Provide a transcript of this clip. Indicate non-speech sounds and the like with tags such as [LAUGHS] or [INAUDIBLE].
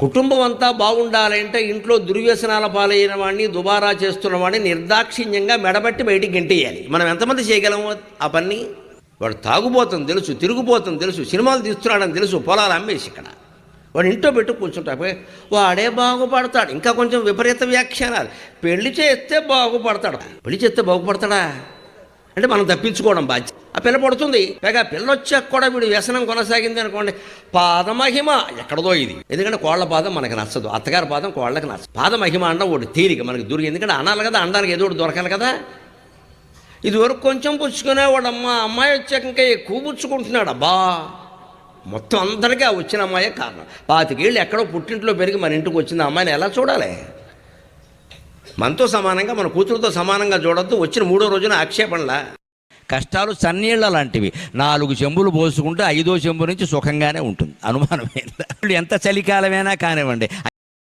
కుటుంబం అంతా బాగుండాలంటే ఇంట్లో దుర్వ్యసనాల పాలైన వాడిని దుబారా చేస్తున్న వాడిని నిర్దాక్షిణ్యంగా మెడబట్టి బయటికి గెంటేయాలి. మనం ఎంతమంది చేయగలము ఆ పని? వాడు తాగుబోతుంది తెలుసు తిరుగుబోతుంది తెలుసు సినిమాలు తీస్తున్నాడని తెలుసు పొలాలు అమ్మేసి ఇక్కడ. వాడు ఇంట్లో పెట్టు కూర్చుంటాడు. వాడే బాగుపడతాడు. ఇంకా కొంచెం విపరీత వ్యాఖ్యానాలు. పెళ్ళి చేస్తే బాగుపడతాడు. పెళ్ళి చేస్తే బాగుపడతాడా? అంటే మనం తప్పించుకోవడం బాధ్యత ఆ పిల్ల పడుతుంది. పైగా పిల్ల వచ్చాక కూడా వీడు వ్యసనం కొనసాగింది అనుకోండి. పాదమహిమ ఎక్కడదో ఇది. ఎందుకంటే కోళ్ళ పాదం మనకు నచ్చదు. అత్తగారి పాదం కోళ్ళకి నచ్చదు. పాదమహిమ అండ ఒకటి తీరిక మనకి దొరికి ఎందుకంటే అనాలి కదా అండానికి ఏదో ఒకటి దొరకాలి కదా. ఇది వరకు కొంచెం పుచ్చుకునేవాడు అమ్మ అమ్మాయి వచ్చాక ఇంకా ఎక్కువ పుచ్చుకుంటున్నాడు. అబ్బా! మొత్తం అందరికీ ఆ వచ్చిన అమ్మాయే కారణం. పాతికేళ్ళు ఎక్కడో పుట్టింట్లో పెరిగి మన ఇంటికి వచ్చిన అమ్మాయిని ఎలా చూడాలి? మనతో సమానంగా మన కూతురుతో సమానంగా చూడొద్దు. వచ్చిన మూడో రోజున ఆక్షేపణలా. కష్టాలు సన్నీళ్ళ లాంటివి. నాలుగు చెంబులు పోసుకుంటే ఐదో చెంబు నుంచి సుఖంగానే ఉంటుంది. అనుమానమే. [LAUGHS] ఎంత చలికాలమైనా కానివ్వండి.